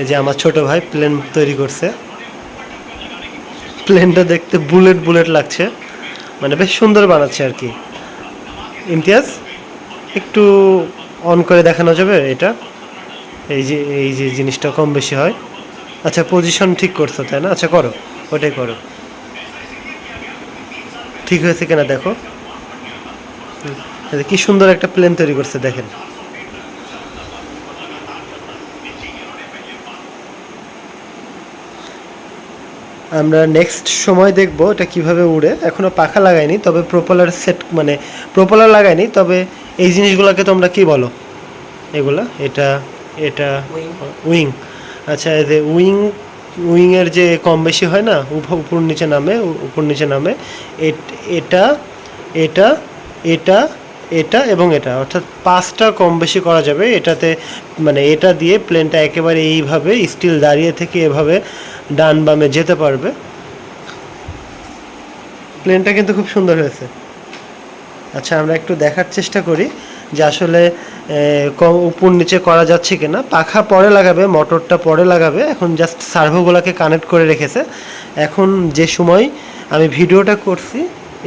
এই যে আমার ছোট ভাই প্লেন তৈরি করছে। প্লেনটা দেখতে বুলেট বুলেট লাগছে। মানে বেশ সুন্দর বানাচ্ছে আর কি। ইমতিয়াজ, একটু অন করে দেখানো যাবে এটা? এই যে এই যে জিনিসটা কম বেশি হয়। আচ্ছা পজিশন ঠিক করছ, তাই না? আচ্ছা করো। ওটাই করো। ঠিক হয়েছে কিনা দেখো। কি সুন্দর একটা প্লেন তৈরি করছে, দেখেন। আমরা নেক্সট সময় দেখব এটা কীভাবে উড়ে। এখনও পাখা লাগাইনি তবে প্রোপলার সেট মানে প্রোপলার লাগাইনি তবে এই জিনিসগুলোকে তোমরা কি বলো? এগুলা? এটা এটা উইং আচ্ছা এই যে উইং উইংয়ের যে কম বেশি হয় না উপর নিচে নামে উপর নিচে নামে এটা এটা এটা এটা এবং এটা। অর্থাৎ পাঁচটা কম বেশি করা যাবে। এটাতে মানে এটা দিয়ে প্লেনটা একেবারে এইভাবে স্টিল দাঁড়িয়ে থেকে এভাবে ডান বামে যেতে পারবে। প্লেনটা কিন্তু খুব সুন্দর হয়েছে। আচ্ছা আমরা একটু দেখার চেষ্টা করি যে আসলে উপর নিচে করা যাচ্ছে কিনা। পাখা পরে লাগাবে, মোটরটা পরে লাগাবে। এখন জাস্ট সার্ভোগুলোকে কানেক্ট করে রেখেছে। এখন যে সময় আমি ভিডিওটা করছি,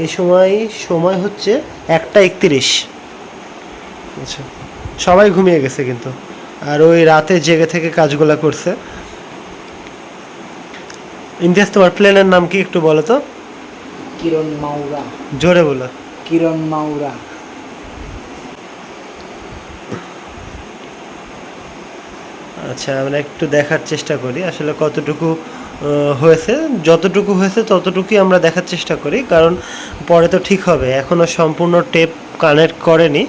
এই সময় সময় হচ্ছে একটা একত্রিশ। আচ্ছা সবাই ঘুমিয়ে গেছে কিন্তু। আর ওই রাতে জেগে থেকে কাজগুলো করছে। ইমতিয়াজ তোমার প্লেনের নাম কি একটু বলো তো? কিরণ মাউরা। জোরে বলো। কিরণ মাউরা। আচ্ছা আমরা একটু দেখার চেষ্টা করি। আসলে কতটুকু হয়েছে? যতটুকু হয়েছে ততটুকুই আমরা দেখার চেষ্টা করি কারণ পরে তো ঠিক হবে। এখনও সম্পূর্ণ টেপ কানেক্ট করেনি।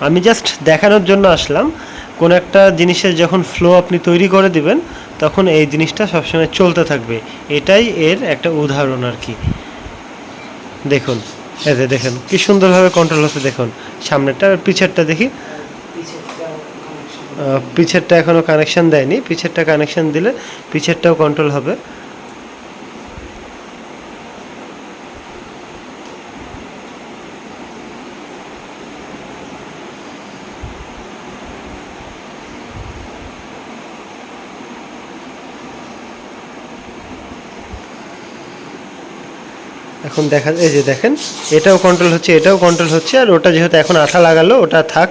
আমি জাস্ট দেখানোর জন্য আসলাম। কোন একটা জিনিসের যখন ফ্লো আপনি তৈরি করে দিবেন তখন এই জিনিসটা সবসময় চলতে থাকবে। এটাই এর একটা উদাহরণ আর কি। দেখুন যে দেখেন, কি সুন্দরভাবে কন্ট্রোল হচ্ছে, দেখুন। সামনেরটা পিছেরটা দেখি। পিছেরটা এখনও কানেকশান দেয়নি। পিছেরটা কানেকশান দিলে পিছেরটাও কন্ট্রোল হবে। এখন দেখা এই যে দেখেন, এটাও কন্ট্রোল হচ্ছে, এটাও কন্ট্রোল হচ্ছে, আর ওটা যেহেতু এখন আঠা লাগালো, ওটা থাক।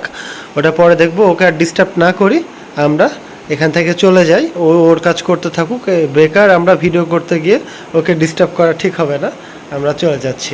ওটা পরে দেখব, ওকে আর ডিস্টার্ব না করি, আমরা এখান থেকে চলে যাই। ও, ওর কাজ করতে থাকুক বেকার, আমরা ভিডিও করতে গিয়ে ওকে ডিস্টার্ব করা ঠিক হবে না, আমরা চলে যাচ্ছি।